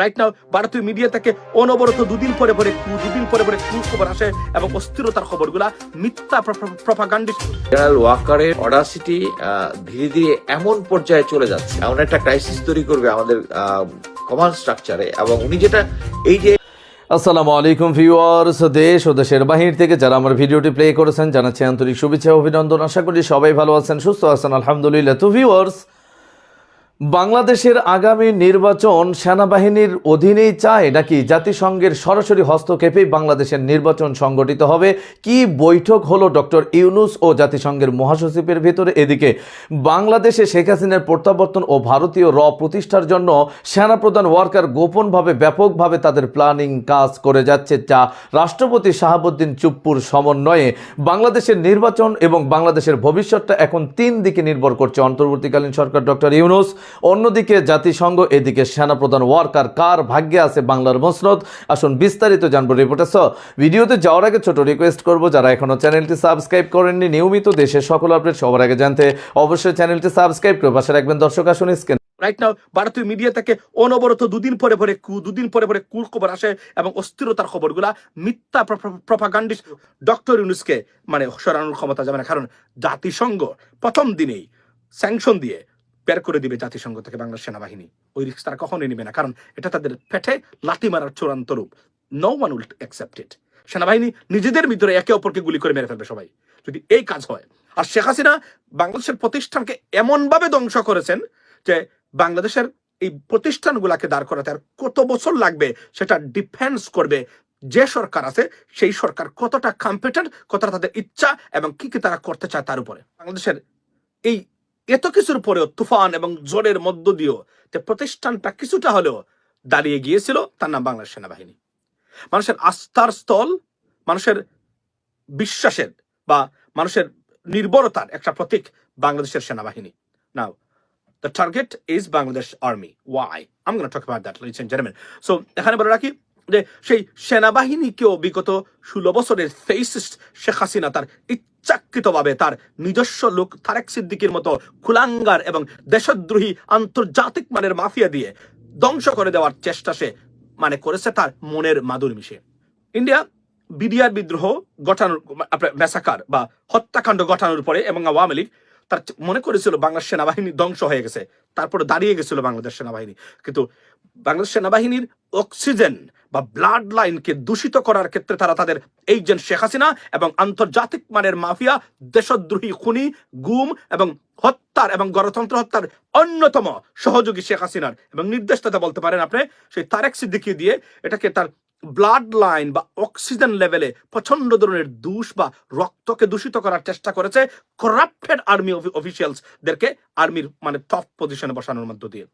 Right now ভারতীয় media থেকে অনবরত দুদিন পরে পরে দুদিন পরে পরে কু খবর আসে এবং অস্থিরতার খবরগুলা মিথ্যা প্রপাগান্ডিস্ট জেনারেল ওয়াকারের অডাসিটি ধীরে ধীরে এমন পর্যায়ে চলে যাচ্ছে। এমন একটা ক্রাইসিস তৈরি করবে আমাদের কমান্ড স্ট্রাকচারে এবং উনি যেটা এই যে আসসালামু আলাইকুম ভিউয়ার্স দেশ ও দেশের বাহির থেকে যারা আমার ভিডিওটি প্লে করেছেন জানাচ্ছি আন্তরিক শুভেচ্ছা অভিনন্দন। আশা করি সবাই ভালো আছেন সুস্থ আছেন আলহামদুলিল্লাহ। তো ভিউয়ার্স বাংলাদেশের আগামী নির্বাচন সেনাবাহিনীর অধীনেই চায় নাকি জাতিসংঘের সরাসরি হস্তক্ষেপে বাংলাদেশের নির্বাচন সংগঠিত হবে? কি বৈঠক হলো ডক্টর ইউনুস ও জাতিসংঘের মহাসচিবের ভেতরে? এদিকে, বাংলাদেশে শেখ হাসিনার প্রত্যাবর্তন ও ভারতীয় র প্রতিষ্ঠার জন্য সেনাপ্রধান ওয়ার্কার গোপনভাবে ব্যাপকভাবে তাদের প্ল্যানিং কাজ করে যাচ্ছে যা রাষ্ট্রপতি শাহাবুদ্দিন চুপ্পুর সমন্বয়ে বাংলাদেশের নির্বাচন এবং বাংলাদেশের ভবিষ্যৎটা এখন তিন দিকে নির্ভর করছে। অন্তর্বর্তীকালীন সরকার ডক্টর ইউনুস অন্যদিকে জাতিসংঘ, এদিকে সেনাপ্রধান ওয়ার্কার কার ভাগ্যে আছে বাংলার মসনদ? আসুন বিস্তারিত জানব রিপোর্টে ভিডিওতে যাওয়ার আগে ছোট রিকোয়েস্ট করব, যারা এখনও চ্যানেলটি সাবস্ক্রাইব করেননি, নিয়মিত দেশের সকল আপডেট সবার আগে জানতে অবশ্যই চ্যানেলটি সাবস্ক্রাইব করে পাশে রাখবেন। দর্শক, আসুন স্ক্রিন রাইট নাও ভারতীয় মিডিয়া থেকে অনবরত দুদিন পরে পরে দুদিন পরে পরে কুর খবর আসে এবং অস্থিরতার খবরগুলা মিথ্যা প্রপাগান্ডিস্ট ডক্টর ইউনুসকে মানে সরানোর ক্ষমতা যাবে না। কারণ জাতিসংঘ প্রথম দিনেই স্যাংশন দিয়ে বের করে দিবে জাতিসংঘ থেকে বাংলাদেশ সেনাবাহিনী। ওই রিস্ক তারা কখনোই নেবে না, কারণ এটা তাদের পেটে লাথি মারার চূড়ান্ত রূপ। No one will accept it সেনাবাহিনী নিজেদের ভিতরে একে অপরকে গুলি করে মেরে ফেলবে সবাই। যদি এই কাজ হয়, আর শেখ হাসিনা বাংলাদেশের প্রতিষ্ঠানকে এমনভাবে ধ্বংস করেছেন যে বাংলাদেশের এই প্রতিষ্ঠানগুলাকে দাঁড় করাতে আর কত বছর লাগবে সেটা ডিফেন্স করবে, যে সরকার আছে সেই সরকার কতটা কম্পিটেন্ট কতটা তাদের ইচ্ছা এবং কি কি তারা করতে চায় তার উপরে। বাংলাদেশের এই এত কিছুর পরেও তুফান এবং জোরের মধ্য দিয়েও যে প্রতিষ্ঠানটা কিছুটা হলেও দাঁড়িয়ে গিয়েছিল তার নাম বাংলাদেশ সেনাবাহিনী। মানুষের আস্থার স্থল মানুষের বিশ্বাসের বা মানুষের নির্ভরতার একটা প্রতীক বাংলাদেশের সেনাবাহিনী। Now the target is Bangladesh army why talk about that, ladies and এখানে বলে রাখি যে সেই সেনাবাহিনীকেও বিগত ষোলো বছরের ফেসিস্ট শেখ হাসিনা তার ইচ্ছাকৃতভাবে তার নিজস্ব লোক তারেক সিদ্দিকির মতো কুলাঙ্গার এবং দেশদ্রোহী আন্তর্জাতিক মানের মাফিয়া দিয়ে ধ্বংস করে দেওয়ার চেষ্টা সে মানে করেছে তার মনের মাদুর মিশে। ইন্ডিয়া বিডিআর বিদ্রোহ আপনার মেসাকার বা হত্যাকাণ্ড ঘটানোর পরে এবং আওয়ামী লীগ তার মনে করেছিল বাংলাদেশ সেনাবাহিনী ধ্বংস হয়ে গেছে। তারপরে দাঁড়িয়ে গেছিল বাংলাদেশ সেনাবাহিনী। কিন্তু বাংলাদেশ সেনাবাহিনীর অক্সিজেন বা ব্লাড লাইনকে দূষিত করার ক্ষেত্রে তারা তাদের এইজেন্ট শেখ হাসিনা এবং আন্তর্জাতিক মানের মাফিয়া, দেশদ্রোহী খুনি, গুম এবং হত্যার এবং গণতন্ত্র হত্যার অন্যতম সহযোগী শেখ হাসিনার। এবং নির্দেশদাতা বলতে পারেন আপনি, সেই তারেক সিদ্দিকি দিয়ে এটাকে তার ব্লাড লাইন বা অক্সিজেন লেভেলে প্রচণ্ড ধরনের দূষ বা রক্তকে দূষিত করার চেষ্টা করেছে করাপ্টেড আর্মি অফিসিয়ালসদেরকে আর্মির মানে টপ পজিশনে বসানোর মধ্য দিয়ে।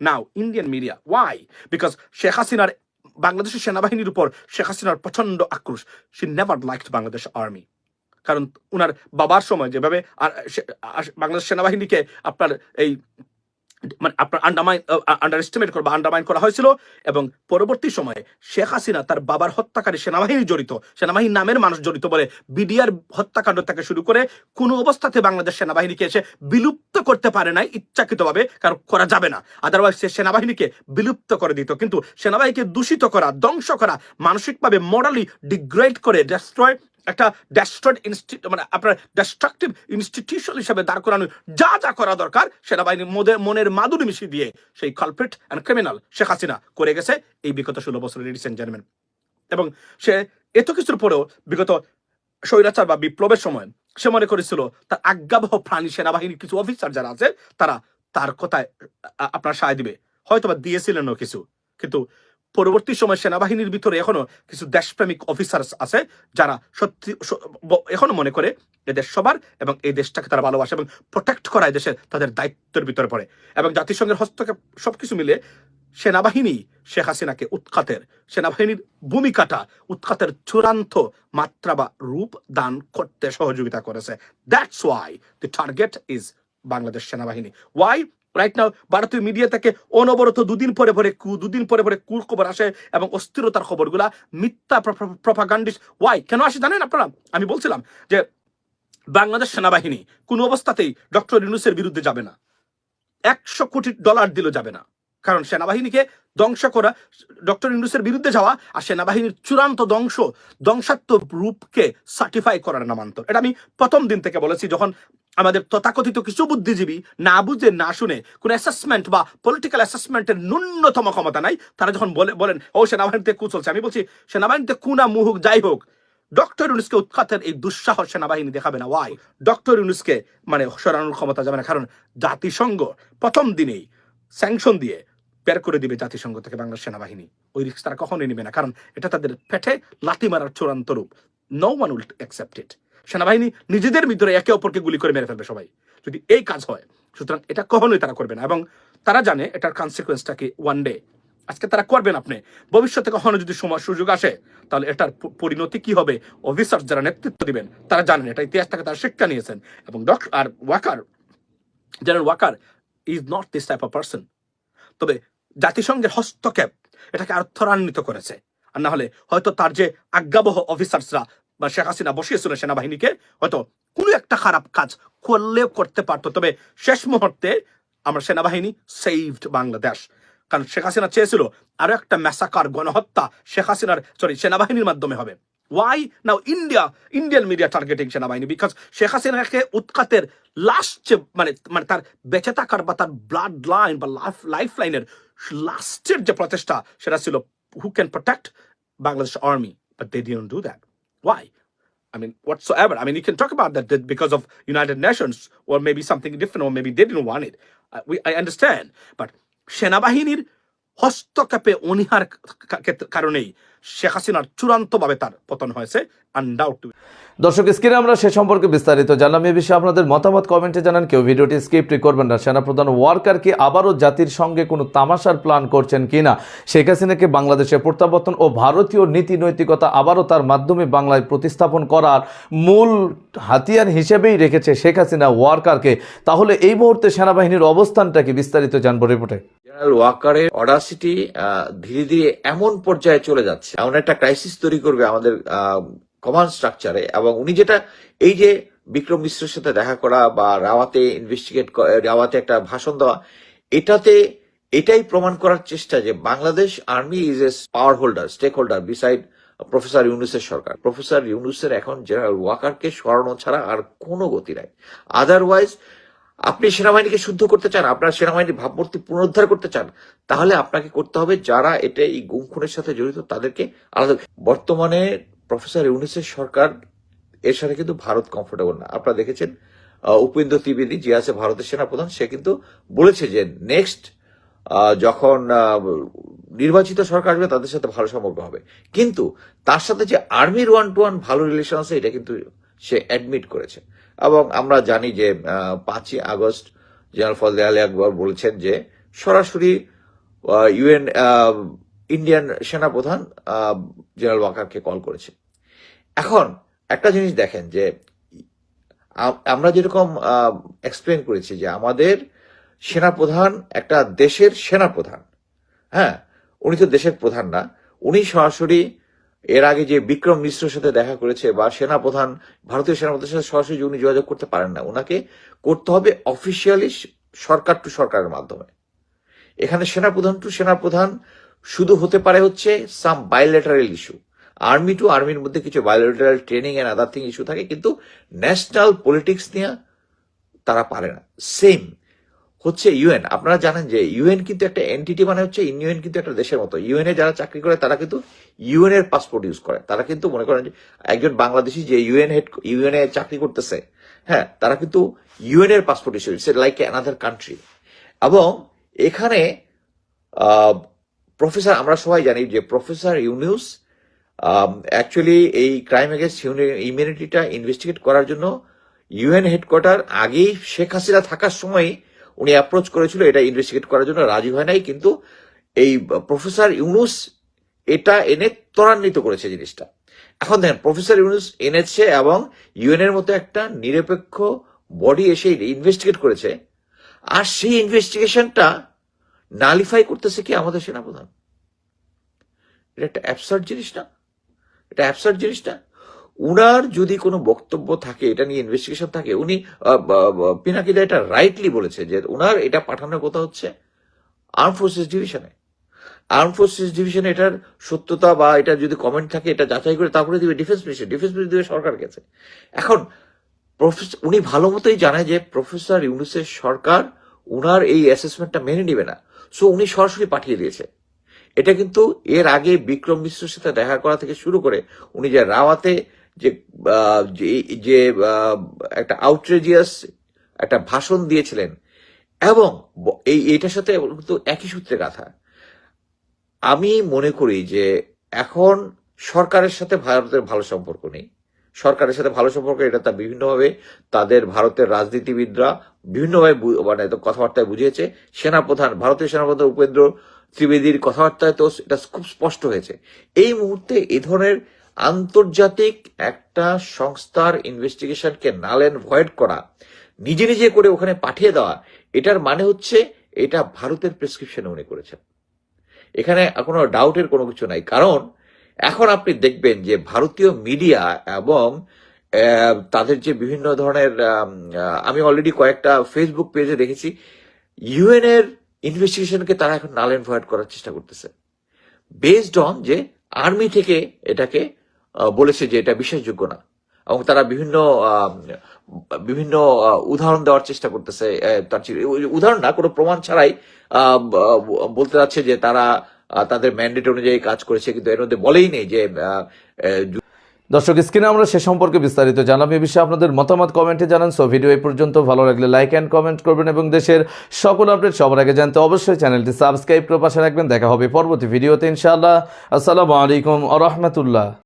Now Indian media why because Sheikh হাসিনার বাংলাদেশের সেনাবাহিনীর উপর শেখ হাসিনার প্রচণ্ড আক্রোশ। She never liked Bangladesh army কারণ উনার বাবার সময় যেভাবে আর বাংলাদেশ সেনাবাহিনীকে আপনার এই মানে আপনার আন্ডারমাইন আন্ডার করা বা আন্ডারমাইন করা হয়েছিল এবং পরবর্তী সময়ে শেখ হাসিনা তার বাবার হত্যাকারী সেনাবাহিনী জড়িত, সেনাবাহিনী নামের মানুষ জড়িত বলে বিডিআর হত্যাকাণ্ড থেকে শুরু করে কোনো অবস্থাতে বাংলাদেশ সেনাবাহিনীকে এসে বিলুপ্ত করতে পারে নাই ইচ্ছাকৃতভাবে, কারণ করা যাবে না। আদারওয়াইজ সে সেনাবাহিনীকে বিলুপ্ত করে দিত। কিন্তু সেনাবাহিনীকে দূষিত করা, ধ্বংস করা, মানসিকভাবে মোরালি ডিগ্রেড করে ডেস্ট্রয় একটা ডেস্ট্রয়েড ইনস্টিটিউট মানে আপনার ডেস্ট্রাকটিভ ইনস্টিটিউশন হিসেবে দাঁড় করানো যা যা করা দরকার সেনাবাহিনীর মধ্যে মনের মাদুরি মিশিয়ে দিয়ে সেই culprit and criminal Sheikh Hasina করে গেছে এই বিগত ষোলো বছরের এন্ড জেন্টলম্যান এবং সে এত কিছুর পরেও বিগত স্বৈরাচার বা বিপ্লবের সময় সে মনে করেছিল, তার আজ্ঞাবহ প্রাণী সেনাবাহিনীর কিছু অফিসার যারা আছে, তারা তার কথায় আপনার সায় দিবে। হয়তো বা দিয়েছিলেনও কিছু, কিন্তু পরবর্তী সময় সেনাবাহিনীর ভিতরে এখনও কিছু দেশপ্রেমিক অফিসার আছে যারা সত্যি এখনও মনে করে এদেশ সবার এবং এই দেশটাকে তারা ভালোবাসে এবং প্রোটেক্ট করা এই দেশের তাদের দায়িত্বের ভিতরে পড়ে। এবং জাতিসংঘের হস্তক্ষেপ সবকিছু মিলে সেনাবাহিনী শেখ হাসিনাকে উৎখাতের, সেনাবাহিনীর ভূমিকাটা উৎখাতের চূড়ান্ত মাত্রা বা রূপ দান করতে সহযোগিতা করেছে। That's why the target is Bangladesh সেনাবাহিনী। ওয়াই রাইট নাও ভারতীয় মিডিয়া থেকে অনবরত দুদিন পরে পরে কু দুদিন পরে পরে কুর খবর আসে এবং অস্থিরতার খবরগুলা মিথ্যা প্রফাগান্ডিস ওয়াই কেন আসে জানেন আপনারা? আমি বলছিলাম যে বাংলাদেশ সেনাবাহিনী কোনো অবস্থাতেই ডক্টর ইউনুসের বিরুদ্ধে যাবে না। একশো কোটি ডলার দিল যাবে না। কারণ সেনাবাহিনীকে ধ্বংস করা, ডক্টর ইউনুসের বিরুদ্ধে যাওয়া আর সেনাবাহিনীর চূড়ান্ত ধ্বংস, ধ্বংসাত্মক রূপকে সার্টিফাই করার নামান্তর। এটা আমি প্রথম দিন থেকে বলেছি, যখন আমাদের তথাকথিত কিছু বুদ্ধিজীবী না বুঝে, না শুনে কোন অ্যাসেসমেন্ট বা পলিটিক্যাল অ্যাসেসমেন্টের ন্যূনতম ক্ষমতা নাই, তারা যখন বলে, বলেন, ও, সেনাবাহিনীতে কু চলছে। আমি বলছি, সেনাবাহিনীতে কুনা মুহুক, যাই হোক। ডক্টর ইউনুসকে উৎখাতের এই দুঃসাহস সেনাবাহিনী দেখাবে না। ওয়াই ডক্টর ইউনুসকে মানে সরানোর ক্ষমতা যাবে না, কারণ জাতিসংঘ প্রথম দিনেই স্যাংশন দিয়ে বের করে দিবে জাতিসংঘ থেকে বাংলাদেশ সেনাবাহিনী। ওই রিস্ক তারা কখনোই নেবে না, কারণ এটা তাদের পেটে লাথি মারার চূড়ান্ত রূপ। No one will accept it সেনাবাহিনী নিজেদের ভিতরে একে অপরকে গুলি করে মেরে ফেলবে সবাই, যদি এই কাজ হয়। সুতরাং এটা কখনোই তারা করবে না এবং তারা জানে এটার কনসিকুয়েন্সটা কি ওয়ান ডে আজকে তারা করবেন আপনি। ভবিষ্যতে কখনো যদি সময় সুযোগ আসে, তাহলে এটার পরিণতি কি হবে? অফিসার যারা নেতৃত্ব দিবেন, তারা জানেন এটা ইতিহাস থেকে তারা শিক্ষা নিয়েছেন এবং doctor R Waker general Waker is not this type of person তবে জাতিসংঘের হস্তক্ষেপ এটাকে আরও ত্বরান্বিত করেছে। আর না হলে হয়তো তার যে আজ্ঞাবহ অফিসার্সরা বা শেখ হাসিনা বসিয়েছিল সেনাবাহিনীকে, হয়তো কোনো একটা খারাপ কাজ করলেও করতে পারতো। তবে শেষ মুহূর্তে আমরা সেনাবাহিনী সেভড বাংলাদেশ। কারণ শেখ হাসিনা চেয়েছিল আরও একটা ম্যাসাকার গণহত্যা শেখ হাসিনার সরি সেনাবাহিনীর মাধ্যমে হবে। Why now India Indian media targeting সেনাবাহিনী? বিকজ শেখ হাসিনাকে উৎখাতের লাস্ট মানে মানে তার বেঁচে থাকার বা তার ব্লাড লাইন বা লাইফ লাইফ লাইনের লাস্টের যে প্রচেষ্টা সেটা ছিল who can protect Bangladesh army but they didn't do that why I mean, whatsoever. I mean, you can talk about that, that because of United Nations or maybe something different, or maybe they didn't want it. I, we, I understand. But সেনাবাহিনীর হস্তক্ষেপে অনিহার কা- কা- কারণেই শেখ হাসিনার চূড়ান্তভাবে তার পতন হয়েছে আনডাউট দর্শক, স্ক্রিনে আমরা সে সম্পর্কে বিস্তারিত জানলাম। এ বিষয়ে আপনাদের মতামত কমেন্টে জানান। কেউ ভিডিওটি স্কিপটি করবেন না। সেনাপ্রধান ওয়ার্কার কি আবারও জাতির সঙ্গে কোনো তামাশার প্ল্যান করছেন কিনা? শেখ হাসিনাকে বাংলাদেশে প্রত্যাবর্তন ও ভারতীয় নীতি নৈতিকতা আবারও তার মাধ্যমে বাংলায় প্রতিস্থাপন করার মূল হাতিয়ার হিসেবেই রেখেছে শেখ হাসিনা ওয়ার্কারকে। তাহলে এই মুহূর্তে সেনাবাহিনীর অবস্থানটা কি? বিস্তারিত জানব রিপোর্টে। জেনারেল ওয়াকারের অডাসিটি ধীরে ধীরে এমন পর্যায়ে চলে যাচ্ছে। এমন একটা ক্রাইসিস তৈরি করবে আমাদের কমান্ড স্ট্রাকচারে এবং উনি যেটা, এই যে বিক্রম মিশ্রের সাথে দেখা করা বা রাওয়াতে ইনভেস্টিগেট রাওয়াতে একটা ভাষণ দেওয়া, এটাতে এটাই প্রমাণ করার চেষ্টা যে Bangladesh army is a power holder stake holder beside professor ইউনুসের সরকার। প্রফেসর ইউনুসের এখন জেনারেল ওয়াকারকে সরানো ছাড়া আর কোনো গতি নাই। আদারওয়াইজ আপনি সেনাবাহিনীকে শুদ্ধ করতে চান, আপনার সেনাবাহিনীর ভাবমূর্তি পুনরুদ্ধার করতে চান, তাহলে আপনাকে করতে হবে যারা এটা এই গুম খুনের সাথে জড়িত, তাদেরকে আলাদা বর্তমানে প্রফেসর ইউনুসের সরকার এর সাথে কিন্তু ভারত কমফোর্টেবল না। আপনারা দেখেছেন উপেন্দ্র ত্রিবেদী যে আছে ভারতের সেনাপ্রধান, সে কিন্তু বলেছে যে নেক্সট যখন নির্বাচিত সরকার আসবে, তাদের সাথে ভালো সম্পর্ক হবে। কিন্তু তার সাথে যে আর্মির ওয়ান টু ওয়ান ভালো রিলেশন আছে, এটা কিন্তু সে অ্যাডমিট করেছে। এবং আমরা জানি যে পাঁচই আগস্ট জেনারেল ফজলে আলী আকবর বলেছেন যে, সরাসরি ইউএন ইন্ডিয়ান সেনাপ্রধান জেনারেল ওয়াকারকে কল করেছে। এখন একটা জিনিস দেখেন যে আমরা যেরকম এক্সপ্লেন করেছি যে, আমাদের সেনাপ্রধান একটা দেশের সেনাপ্রধান। হ্যাঁ উনি তো দেশের প্রধান না। উনি সরাসরি এর আগে যে বিক্রম মিশ্রর সাথে দেখা করেছে বা সেনাপ্রধান, ভারতীয় সেনাপ্রধানের সাথে সরাসরি উনি যোগাযোগ করতে পারেন না ওনাকে করতে হবে অফিসিয়ালি সরকার টু সরকারের মাধ্যমে। এখানে সেনাপ্রধান টু সেনাপ্রধান শুধু হতে পারে হচ্ছে some bilateral issue army to আর্মির মধ্যে কিছু bilateral training and other thing issue থাকে, কিন্তু ন্যাশনাল পলিটিক্স নিয়ে তারা পারে না। সেম হচ্ছে ইউএন। আপনারা জানেন যে ইউএন কিন্তু একটা এনটিটি মানে হচ্ছে ইউএন কিন্তু একটা দেশের মতো। ইউএন এ যারা চাকরি করে, তারা কিন্তু ইউএন এর পাসপোর্ট ইউজ করে। তারা কিন্তু মনে করেন যে একজন বাংলাদেশি যে ইউএন হেড ইউএন এ চাকরি করতেছে হ্যাঁ তারা কিন্তু ইউএন এর passport issue it's like another country এবং এখানে প্রফেসর আমরা সবাই জানি যে প্রফেসর ইউনিউস অ্যাকচুয়ালি এই ক্রাইম এগেন্স্ট ইমিউনিটিটা ইনভেস্টিগেট করার জন্য ইউএন হেডকোয়ার্টার আগেই শেখ হাসিনা থাকার সময় উনি অ্যাপ্রোচ করেছিল, এটা ইনভেস্টিগেট করার জন্য রাজি হয় নাই, কিন্তু এই প্রফেসর ইউনুস এটা এনে ত্বরান্বিত করেছে জিনিসটা। এখন দেখেন প্রফেসর ইউনুস এনেছে এবং ইউএনের মতো একটা নিরপেক্ষ বডি এসে ইনভেস্টিগেট করেছে, আর সেই ইনভেস্টিগেশনটা নালিফাই করতেছে কি আমাদের সেনাপ্রধান? এটা একটা অ্যাবসার্ড জিনিস না? এটা অ্যাবসার্ড জিনিস না? উনার যদি কোনো বক্তব্য থাকে, এটা নিয়ে ইনভেস্টিগেশন থাকে, উনি পিনাকিদা এটা রাইটলি বলেছে যে উনার এটা পাঠানোর কথা হচ্ছে আর্ম ফোর্সেস ডিভিশনে আর্ম ফোর্সেস ডিভিশনে এটার সত্যতা বা এটা যদি কমেন্ট থাকে, এটা যাচাই করে তারপরে দিবে ডিফেন্স মিনিস্টার ডিফেন্স মিনিস্টার দিবে সরকার কাছে। এখন উনি ভালো মতোই জানে যে প্রফেসর ইউনুসের সরকার উনার এই অ্যাসেসমেন্টটা মেনে নিবে না। সো উনি সরাসরি পাঠিয়ে দিয়েছে। এটা কিন্তু এর আগে বিক্রম মিশ্রের সাথে দেখা করা থেকে শুরু করে উনি যে রাওয়াতে যে যে- একটা আউটরেজিয়াস একটা ভাষণ দিয়েছিলেন। এবং এই, এটার সাথে কিন্তু একই সূত্রে গাথা। আমি মনে করি যে এখন সরকারের সাথে ভারতের ভালো সম্পর্ক নেই। সরকারের সাথে ভালো সম্পর্ক, এটা তা বিভিন্নভাবে তাদের ভারতের রাজনীতিবিদরা বিভিন্নভাবে মানে কথাবার্তায় বুঝিয়েছে। সেনাপ্রধান, ভারতীয় সেনাপ্রধান উপেন্দ্র ত্রিবেদীর কথাবার্তায় তো এটা খুব স্পষ্ট হয়েছে। এই মুহূর্তে এ ধরনের আন্তর্জাতিক একটা সংস্থার ইনভেস্টিগেশনকে নাল অ্যান্ড ভয়েড করা, নিজে নিজে করে ওখানে পাঠিয়ে দেওয়া, এটার মানে হচ্ছে এটা ভারতের প্রেসক্রিপশনে উনি করেছেন। এখানে কোনো ডাউটের কোনো কিছু নাই, কারণ এখন আপনি দেখবেন যে ভারতীয় মিডিয়া এবং তাদের যে বিভিন্ন ধরনের আমি অলরেডি কয়েকটা ফেসবুক পেজে দেখেছি ইউএন এর ইনভেস্টিগেশনকে তারা এখন নাল ভয়েড করার চেষ্টা করতেছে। বেসড অন যে আর্মি থেকে এটাকে বলেছে যে এটা বিশ্বাসযোগ্য না। এবং তারা বিভিন্ন বিভিন্ন উদাহরণ দেওয়ার চেষ্টা করতেছে তার উদাহরণ না, কোনো প্রমাণ ছাড়াই বলতে যাচ্ছে যে তারা তাদের ম্যান্ডেট অনুযায়ী কাজ করেছে, কিন্তু এর মধ্যে বলেই নেই যে দর্শক, স্ক্রিনে আমরা সে সম্পর্কে বিস্তারিত জানলাম এ বিষয়ে আপনাদের মতামত কমেন্টে জানান। সো, ভিডিও এই পর্যন্ত। ভালো লাগলে লাইক অ্যান্ড কমেন্ট করবেন এবং দেশের সকল আপডেট সবার আগে জানতে অবশ্যই চ্যানেলটি সাবস্ক্রাইব করে পাশে রাখবেন। দেখা হবে পরবর্তী ভিডিওতে ইনশাআল্লাহ। আসসালামু আলাইকুম আ রহমতুল্লাহ।